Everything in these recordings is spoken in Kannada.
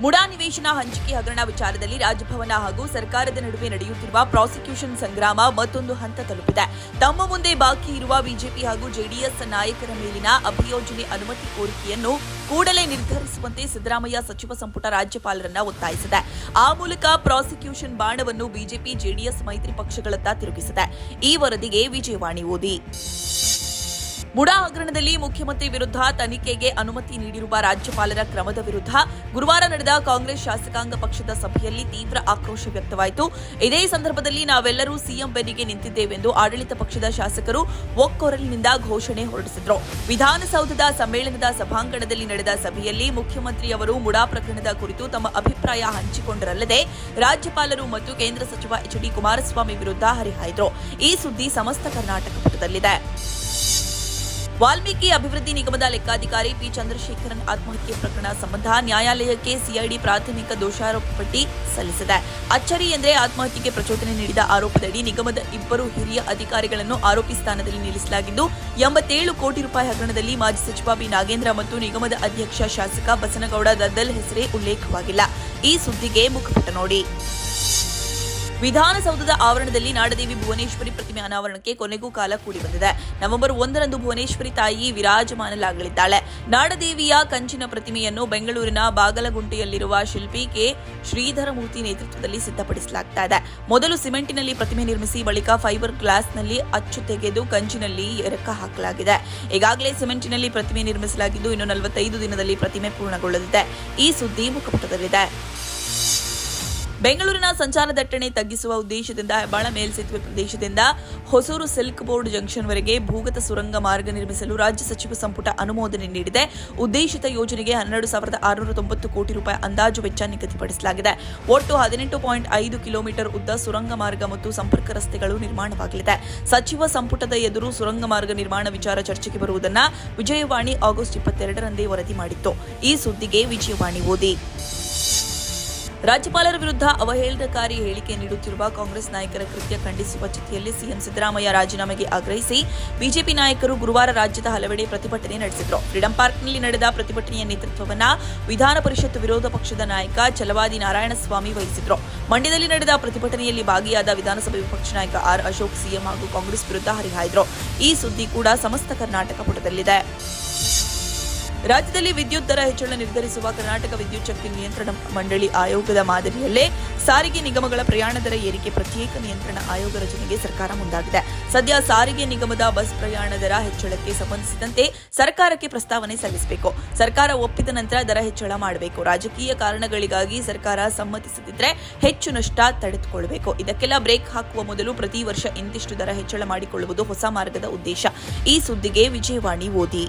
ಮುಡಾ ನಿವೇಶನ ಹಂಚಿಕೆ ಹಗರಣ ವಿಚಾರದಲ್ಲಿ ರಾಜಭವನ ಹಾಗೂ ಸರ್ಕಾರದ ನಡುವೆ ನಡೆಯುತ್ತಿರುವ ಪ್ರಾಸಿಕ್ಯೂಷನ್ ಸಂಗ್ರಾಮ ಮತ್ತೊಂದು ಹಂತ ತಲುಪಿದೆ. ತಮ್ಮ ಮುಂದೆ ಬಾಕಿ ಇರುವ ಬಿಜೆಪಿ ಹಾಗೂ ಜೆಡಿಎಸ್ ನಾಯಕರ ಮೇಲಿನ ಅಭಿಯೋಜನೆ ಅನುಮತಿ ಕೋರಿಕೆಯನ್ನು ಕೂಡಲೇ ನಿರ್ಧರಿಸುವಂತೆ ಸಿದ್ದರಾಮಯ್ಯ ಸಚಿವ ಸಂಪುಟ ರಾಜ್ಯಪಾಲರನ್ನ ಒತ್ತಾಯಿಸಿದೆ. ಆ ಮೂಲಕ ಪ್ರಾಸಿಕ್ಯೂಷನ್ ಬಾಣವನ್ನು ಬಿಜೆಪಿ, ಜೆಡಿಎಸ್ ಮೈತ್ರಿ ಪಕ್ಷಗಳತ್ತ ತಿರುಗಿಸಿದೆ. ಈ ವರದಿಗೆ ವಿಜಯವಾಣಿ ಓದಿ. ಮುಡಾ ಹಗರಣದಲ್ಲಿ ಮುಖ್ಯಮಂತ್ರಿ ವಿರುದ್ಧ ತನಿಖೆಗೆ ಅನುಮತಿ ನೀಡಿರುವ ರಾಜ್ಯಪಾಲರ ಕ್ರಮದ ವಿರುದ್ಧ ಗುರುವಾರ ನಡೆದ ಕಾಂಗ್ರೆಸ್ ಶಾಸಕಾಂಗ ಪಕ್ಷದ ಸಭೆಯಲ್ಲಿ ತೀವ್ರ ಆಕ್ರೋಶ ವ್ಯಕ್ತವಾಯಿತು. ಇದೇ ಸಂದರ್ಭದಲ್ಲಿ ನಾವೆಲ್ಲರೂ ಸಿಎಂ ಬೆನ್ನಿಗೆ ನಿಂತಿದ್ದೇವೆಂದು ಆಡಳಿತ ಪಕ್ಷದ ಶಾಸಕರು ಒಕ್ಕೊರಲಿನಿಂದ ಘೋಷಣೆ ಹೊರಡಿಸಿದರು. ವಿಧಾನಸೌಧದ ಸಮ್ಮೇಳನದ ಸಭಾಂಗಣದಲ್ಲಿ ನಡೆದ ಸಭೆಯಲ್ಲಿ ಮುಖ್ಯಮಂತ್ರಿಯವರು ಮುಡಾ ಪ್ರಕರಣದ ಕುರಿತು ತಮ್ಮ ಅಭಿಪ್ರಾಯ ಹಂಚಿಕೊಂಡರಲ್ಲದೆ ರಾಜ್ಯಪಾಲರು ಮತ್ತು ಕೇಂದ್ರ ಸಚಿವ ಎಚ್ ಡಿ ಕುಮಾರಸ್ವಾಮಿ ವಿರುದ್ಧ ಹರಿಹಾಯ್ದರು. ಈ ಸುದ್ದಿ ಸಮಸ್ತ ಕರ್ನಾಟಕ ಪುಟದಲ್ಲಿದೆ. ವಾಲ್ಮೀಕಿ ಅಭಿವೃದ್ಧಿ ನಿಗಮದ ಲೆಕ್ಕಾಧಿಕಾರಿ ಪಿ ಚಂದ್ರಶೇಖರನ್ ಆತ್ಮಹತ್ಯೆ ಪ್ರಕರಣ ಸಂಬಂಧ ನ್ಯಾಯಾಲಯಕ್ಕೆ ಸಿಐಡಿ ಪ್ರಾಥಮಿಕ ದೋಷಾರೋಪ ಪಟ್ಟಿ ಸಲ್ಲಿಸಿದೆ. ಅಚ್ಚರಿ ಎಂದರೆ ಆತ್ಮಹತ್ಯೆಗೆ ಪ್ರಚೋದನೆ ನೀಡಿದ ಆರೋಪದಡಿ ನಿಗಮದ ಇಬ್ಬರು ಹಿರಿಯ ಅಧಿಕಾರಿಗಳನ್ನು ಆರೋಪಿ ಸ್ಥಾನದಲ್ಲಿ ನಿಲ್ಲಿಸಲಾಗಿದ್ದು, ಎಂಬತ್ತೇಳು ಕೋಟಿ ರೂಪಾಯಿ ಹಗರಣದಲ್ಲಿ ಮಾಜಿ ಸಚಿವ ಬಿ ನಾಗೇಂದ್ರ ಮತ್ತು ನಿಗಮದ ಅಧ್ಯಕ್ಷ ಶಾಸಕ ಬಸನಗೌಡ ದದ್ದಲ್ ಹೆಸರೇ ಉಲ್ಲೇಖವಾಗಿಲ್ಲ. ಈ ಸುದ್ದಿಗೆ ಮುಖಪುಟ ನೋಡಿ. ವಿಧಾನಸೌಧದ ಆವರಣದಲ್ಲಿ ನಾಡದೇವಿ ಭುವನೇಶ್ವರಿ ಪ್ರತಿಮೆ ಅನಾವರಣಕ್ಕೆ ಕೊನೆಗೂ ಕಾಲ ಕೂಡಿ ಬಂದಿದೆ. ನವೆಂಬರ್ ಒಂದರಂದು ಭುವನೇಶ್ವರಿ ತಾಯಿ ವಿರಾಜಮಾನಲಾಗಲಿದ್ದಾಳೆ ನಾಡದೇವಿಯ ಕಂಚಿನ ಪ್ರತಿಮೆಯನ್ನು ಬೆಂಗಳೂರಿನ ಬಾಗಲಗುಂಟೆಯಲ್ಲಿರುವ ಶಿಲ್ಪಿ ಕೆ. ಶ್ರೀಧರಮೂರ್ತಿ ನೇತೃತ್ವದಲ್ಲಿ ಸಿದ್ಧಪಡಿಸಲಾಗ್ತಾ ಇದೆ. ಮೊದಲು ಸಿಮೆಂಟಿನಲ್ಲಿ ಪ್ರತಿಮೆ ನಿರ್ಮಿಸಿ ಬಳಿಕ ಫೈಬರ್ ಗ್ಲಾಸ್ನಲ್ಲಿ ಅಚ್ಚು ತೆಗೆದು ಕಂಚಿನಲ್ಲಿ ಎರಕ ಹಾಕಲಾಗಿದೆ. ಈಗಾಗಲೇ ಸಿಮೆಂಟಿನಲ್ಲಿ ಪ್ರತಿಮೆ ನಿರ್ಮಿಸಲಾಗಿದ್ದು, ಇನ್ನು ನಲವತ್ತೈದು ದಿನದಲ್ಲಿ ಪ್ರತಿಮೆ ಪೂರ್ಣಗೊಳ್ಳಲಿದೆ. ಈ ಸುದ್ದಿ ಮುಖಪುಟದಲ್ಲಿದೆ. ಬೆಂಗಳೂರಿನ ಸಂಚಾರ ದಟ್ಟಣೆ ತಗ್ಗಿಸುವ ಉದ್ದೇಶದಿಂದ ಹೆಬ್ಬಾಳ ಮೇಲ್ಸೇತುವೆ ಪ್ರದೇಶದಿಂದ ಹೊಸೂರು ಸಿಲ್ಕ್ ಬೋರ್ಡ್ ಜಂಕ್ಷನ್ವರೆಗೆ ಭೂಗತ ಸುರಂಗ ಮಾರ್ಗ ನಿರ್ಮಿಸಲು ರಾಜ್ಯ ಸಚಿವ ಸಂಪುಟ ಅನುಮೋದನೆ ನೀಡಿದೆ. ಉದ್ದೇಶಿತ ಯೋಜನೆಗೆ ಹನ್ನೆರಡು ಸಾವಿರದ ಆರುನೂರ ತೊಂಬತ್ತು ಕೋಟಿ ರೂಪಾಯಿ ಅಂದಾಜು ವೆಚ್ಚ ನಿಗದಿಪಡಿಸಲಾಗಿದೆ. ಒಟ್ಟು ಹದಿನೆಂಟು ಪಾಯಿಂಟ್ ಐದು ಕಿಲೋಮೀಟರ್ ಉದ್ದ ಸುರಂಗ ಮಾರ್ಗ ಮತ್ತು ಸಂಪರ್ಕ ರಸ್ತೆಗಳು ನಿರ್ಮಾಣವಾಗಲಿದೆ. ಸಚಿವ ಸಂಪುಟದ ಎದುರು ಸುರಂಗ ಮಾರ್ಗ ನಿರ್ಮಾಣ ವಿಚಾರ ಚರ್ಚೆಗೆ ಬರುವುದನ್ನು ವಿಜಯವಾಣಿ ಆಗಸ್ಟ್ ಇಪ್ಪತ್ತೆರಡರಂದೇ ವರದಿ ಮಾಡಿತ್ತು. ಈ ಸುದ್ದಿಗೆ ವಿಜಯವಾಣಿ ಓದಿ. ರಾಜ್ಯಪಾಲರ ವಿರುದ್ಧ ಅವಹೇಳನಕಾರಿ ಹೇಳಿಕೆ ನೀಡುತ್ತಿರುವ ಕಾಂಗ್ರೆಸ್ ನಾಯಕರ ಕೃತ್ಯ ಖಂಡಿಸುವ ಜೊತೆಯಲ್ಲಿ ಸಿಎಂ ಸಿದ್ದರಾಮಯ್ಯ ರಾಜೀನಾಮೆಗೆ ಆಗ್ರಹಿಸಿ ಬಿಜೆಪಿ ನಾಯಕರು ಗುರುವಾರ ರಾಜ್ಯದ ಹಲವೆಡೆ ಪ್ರತಿಭಟನೆ ನಡೆಸಿದರು. ಫ್ರೀಡಂ ಪಾರ್ಕ್ನಲ್ಲಿ ನಡೆದ ಪ್ರತಿಭಟನೆಯ ನೇತೃತ್ವವನ್ನು ವಿಧಾನ ಪರಿಷತ್ ವಿರೋಧ ಪಕ್ಷದ ನಾಯಕ ಚಲವಾದಿ ನಾರಾಯಣಸ್ವಾಮಿ ವಹಿಸಿದ್ರು. ಮಂಡ್ಯದಲ್ಲಿ ನಡೆದ ಪ್ರತಿಭಟನೆಯಲ್ಲಿ ಭಾಗಿಯಾದ ವಿಧಾನಸಭೆ ವಿಪಕ್ಷ ನಾಯಕ ಆರ್ ಅಶೋಕ್ ಸಿಎಂ ಹಾಗೂ ಕಾಂಗ್ರೆಸ್ ವಿರುದ್ಧ ಹರಿಹಾಯ್ದರು. ಈ ಸುದ್ದಿ ಕೂಡ ಸಮಸ್ತ ಕರ್ನಾಟಕ ಪುಟದಲ್ಲಿದೆ. ರಾಜ್ಯದಲ್ಲಿ ವಿದ್ಯುತ್ ದರ ಹೆಚ್ಚಳ ನಿರ್ಧರಿಸುವ ಕರ್ನಾಟಕ ವಿದ್ಯುತ್ ಶಕ್ತಿ ನಿಯಂತ್ರಣ ಮಂಡಳಿ ಆಯೋಗದ ಮಾದರಿಯಲ್ಲೇ ಸಾರಿಗೆ ನಿಗಮಗಳ ಪ್ರಯಾಣ ದರ ಏರಿಕೆ ಪ್ರತ್ಯೇಕ ನಿಯಂತ್ರಣ ಆಯೋಗ ರಚನೆಗೆ ಸರ್ಕಾರ ಮುಂದಾಗಿದೆ. ಸದ್ಯ ಸಾರಿಗೆ ನಿಗಮದ ಬಸ್ ಪ್ರಯಾಣ ದರ ಹೆಚ್ಚಳಕ್ಕೆ ಸಂಬಂಧಿಸಿದಂತೆ ಸರ್ಕಾರಕ್ಕೆ ಪ್ರಸ್ತಾವನೆ ಸಲ್ಲಿಸಬೇಕು. ಸರ್ಕಾರ ಒಪ್ಪಿದ ನಂತರ ದರ ಹೆಚ್ಚಳ ಮಾಡಬೇಕು. ರಾಜಕೀಯ ಕಾರಣಗಳಿಗಾಗಿ ಸರ್ಕಾರ ಸಮ್ಮತಿಸದಿದ್ರೆ ಹೆಚ್ಚು ನಷ್ಟ ತಡೆದುಕೊಳ್ಳಬೇಕು ಇದಕ್ಕೆಲ್ಲ ಬ್ರೇಕ್ ಹಾಕುವ ಮೊದಲು ಪ್ರತಿ ವರ್ಷ ಇಂತಿಷ್ಟು ದರ ಹೆಚ್ಚಳ ಮಾಡಿಕೊಳ್ಳುವುದು ಹೊಸ ಮಾರ್ಗದ ಉದ್ದೇಶ. ಈ ಸುದ್ದಿಗೆ ವಿಜಯವಾಣಿ ಓದಿ.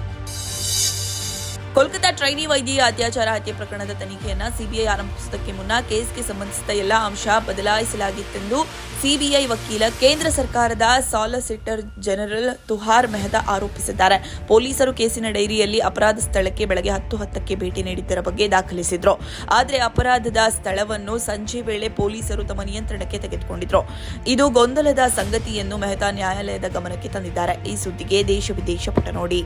ಕೋಲ್ಕತಾ ಟ್ರೈನಿ ವೈದ್ಯೆಯ ಅತ್ಯಾಚಾರ ಹತ್ಯೆ ಪ್ರಕರಣದ ತನಿಖೆಯನ್ನು ಸಿಬಿಐ ಆರಂಭಿಸುವುದಕ್ಕೆ ಮುನ್ನ ಕೇಸ್ಗೆ ಸಂಬಂಧಿಸಿದ ಎಲ್ಲ ಅಂಶ ಬದಲಾಯಿಸಲಾಗಿತ್ತೆಂದು ಸಿಬಿಐ ವಕೀಲ ಕೇಂದ್ರ ಸರ್ಕಾರದ ಸಾಲಿಸಿಟರ್ ಜನರಲ್ ತುಹಾರ್ ಮೆಹ್ತಾ ಆರೋಪಿಸಿದ್ದಾರೆ. ಪೊಲೀಸರು ಕೇಸಿನ ಡೈರಿಯಲ್ಲಿ ಅಪರಾಧ ಸ್ಥಳಕ್ಕೆ ಬೆಳಗ್ಗೆ ಹತ್ತು ಹತ್ತಕ್ಕೆ ಭೇಟಿ ನೀಡಿದ್ದರ ಬಗ್ಗೆ ದಾಖಲಿಸಿದ್ರು. ಆದರೆ ಅಪರಾಧದ ಸ್ಥಳವನ್ನು ಸಂಜೆ ವೇಳೆ ಪೊಲೀಸರು ತಮ್ಮ ನಿಯಂತ್ರಣಕ್ಕೆ ತೆಗೆದುಕೊಂಡಿದ್ರು. ಇದು ಗೊಂದಲದ ಸಂಗತಿಯನ್ನು ಮೆಹ್ತಾ ನ್ಯಾಯಾಲಯದ ಗಮನಕ್ಕೆ ತಂದಿದ್ದಾರೆ. ಈ ಸುದ್ದಿಗೆ ದೇಶ ವಿದೇಶ ಪುಟ ನೋಡಿ.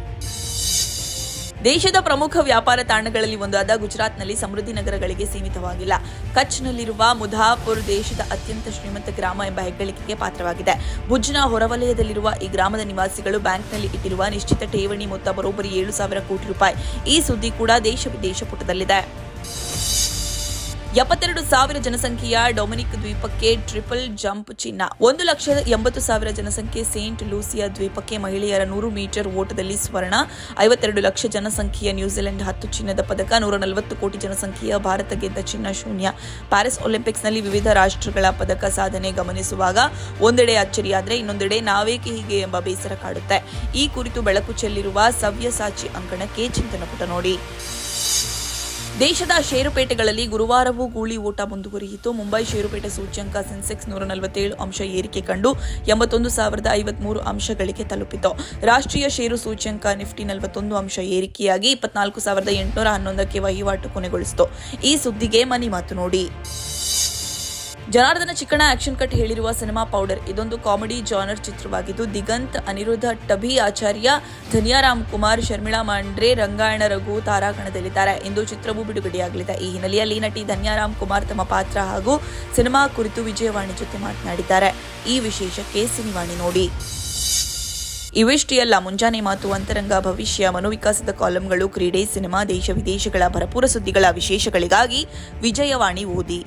ದೇಶದ ಪ್ರಮುಖ ವ್ಯಾಪಾರ ತಾಣಗಳಲ್ಲಿ ಒಂದಾದ ಗುಜರಾತ್ನಲ್ಲಿ ಸಮೃದ್ಧಿ ನಗರಗಳಿಗೆ ಸೀಮಿತವಾಗಿಲ್ಲ. ಕಚ್ನಲ್ಲಿರುವ ಮುಧಾಪುರ್ ದೇಶದ ಅತ್ಯಂತ ಶ್ರೀಮಂತ ಗ್ರಾಮ ಎಂಬ ಹೆಗ್ಗಳಿಕೆಗೆ ಪಾತ್ರವಾಗಿದೆ. ಭುಜ್ನ ಹೊರವಲಯದಲ್ಲಿರುವ ಈ ಗ್ರಾಮದ ನಿವಾಸಿಗಳು ಬ್ಯಾಂಕ್ನಲ್ಲಿ ಇಟ್ಟಿರುವ ನಿಶ್ಚಿತ ಠೇವಣಿ ಮೊತ್ತ ಬರೋಬ್ಬರಿ ಏಳು ಸಾವಿರ ಕೋಟಿ ರೂಪಾಯಿ. ಈ ಸುದ್ದಿ ಕೂಡ ದೇಶ ವಿದೇಶ ಪುಟದಲ್ಲಿದೆ. ಎಪ್ಪತ್ತೆರಡು ಸಾವಿರ ಜನಸಂಖ್ಯೆಯ ಡೊಮಿನಿಕ್ ದ್ವೀಪಕ್ಕೆ ಟ್ರಿಪಲ್ ಜಂಪ್ ಚಿನ್ನ. ಒಂದು ಲಕ್ಷದ ಎಂಬತ್ತು ಸಾವಿರ ಜನಸಂಖ್ಯೆ ಸೇಂಟ್ ಲೂಸಿಯಾ ದ್ವೀಪಕ್ಕೆ ಮಹಿಳೆಯರ ನೂರು ಮೀಟರ್ ಓಟದಲ್ಲಿ ಸ್ವರ್ಣ. ಐವತ್ತೆರಡು ಲಕ್ಷ ಜನಸಂಖ್ಯೆಯ ನ್ಯೂಜಿಲೆಂಡ್ ಹತ್ತು ಚಿನ್ನದ ಪದಕ, ನೂರ ನಲವತ್ತು ಕೋಟಿ ಜನಸಂಖ್ಯೆಯ ಭಾರತ ಗೆದ್ದ ಚಿನ್ನ ಶೂನ್ಯ. ಪ್ಯಾರಿಸ್ ಒಲಿಂಪಿಕ್ಸ್ನಲ್ಲಿ ವಿವಿಧ ರಾಷ್ಟ್ರಗಳ ಪದಕ ಸಾಧನೆ ಗಮನಿಸುವಾಗ ಒಂದೆಡೆ ಅಚ್ಚರಿಯಾದರೆ ಇನ್ನೊಂದೆಡೆ ನಾವೇಕೆ ಹೀಗೆ ಎಂಬ ಬೇಸರ ಕಾಡುತ್ತೆ. ಈ ಕುರಿತು ಬೆಳಕು ಚೆಲ್ಲಿರುವ ಸವ್ಯಸಾಚಿ ಅಂಕಣಕ್ಕೆ ಚಿಂತನಪುಟ ನೋಡಿ. ದೇಶದ ಷೇರುಪೇಟೆಗಳಲ್ಲಿ ಗುರುವಾರವೂ ಗೂಳಿ ಓಟ ಮುಂದುವರಿಯಿತು. ಮುಂಬೈ ಷೇರುಪೇಟೆ ಸೂಚ್ಯಂಕ ಸೆನ್ಸೆಕ್ಸ್ ನೂರ ನಲವತ್ತೇಳು ಅಂಶ ಏರಿಕೆ ಕಂಡು ಎಂಬತ್ತೊಂದು ಸಾವಿರದ ಐವತ್ಮೂರು ಅಂಶಗಳಿಗೆ ತಲುಪಿತು. ರಾಷ್ಟ್ರೀಯ ಷೇರು ಸೂಚ್ಯಂಕ ನಿಫ್ಟಿ ನಲವತ್ತೊಂದು ಅಂಶ ಏರಿಕೆಯಾಗಿ ಇಪ್ಪತ್ನಾಲ್ಕು ಸಾವಿರದ ಎಂಟುನೂರ ಹನ್ನೊಂದಕ್ಕೆ ವಹಿವಾಟು ಕೊನೆಗೊಳಿಸಿತು. ಈ ಸುದ್ದಿಗೆ ಮನಿ ಮಾತು ನೋಡಿ. ಜನಾರ್ದನ ಚಿಕ್ಕಣ ಆಕ್ಷನ್ ಕಟ್ ಹೇಳಿರುವ ಸಿನಿಮಾ ಪೌಡರ್. ಇದೊಂದು ಕಾಮಿಡಿ ಜಾನರ್ ಚಿತ್ರವಾಗಿದ್ದು, ದಿಗಂತ್, ಅನಿರುದ್ಧ, ಟಭಿ ಆಚಾರ್ಯ ಧನಿಯಾರಾಮ್ ಕುಮಾರ್ ಶರ್ಮಿಳಾ ಮಾಂಡ್ರೆ, ರಂಗಾಯಣ ರಘು ತಾರಾಗಣದಲ್ಲಿದ್ದಾರೆ. ಇಂದು ಚಿತ್ರವು ಬಿಡುಗಡೆಯಾಗಲಿದೆ. ಈ ಹಿನ್ನೆಲೆಯಲ್ಲಿ ನಟಿ ಧನ್ಯಾರಾಮ್ ಕುಮಾರ್ ತಮ್ಮ ಪಾತ್ರ ಹಾಗೂ ಸಿನಿಮಾ ಕುರಿತು ವಿಜಯವಾಣಿ ಜೊತೆ ಮಾತನಾಡಿದ್ದಾರೆ. ಈ ವಿಶೇಷಕ್ಕೆ ಸಿನಿವಾಣಿ ನೋಡಿ. ಇವಿಷ್ಟೇ ಅಲ್ಲ ಮುಂಜಾನೆ ಮಾತು, ಅಂತರಂಗ, ಭವಿಷ್ಯ, ಮನೋವಿಕಾಸದ ಕಾಲಂಗಳು, ಕ್ರೀಡೆ, ಸಿನಿಮಾ, ದೇಶ ವಿದೇಶಗಳ ಭರಪೂರ ಸುದ್ದಿಗಳ ವಿಶೇಷಗಳಿಗಾಗಿ ವಿಜಯವಾಣಿ ಓದಿ.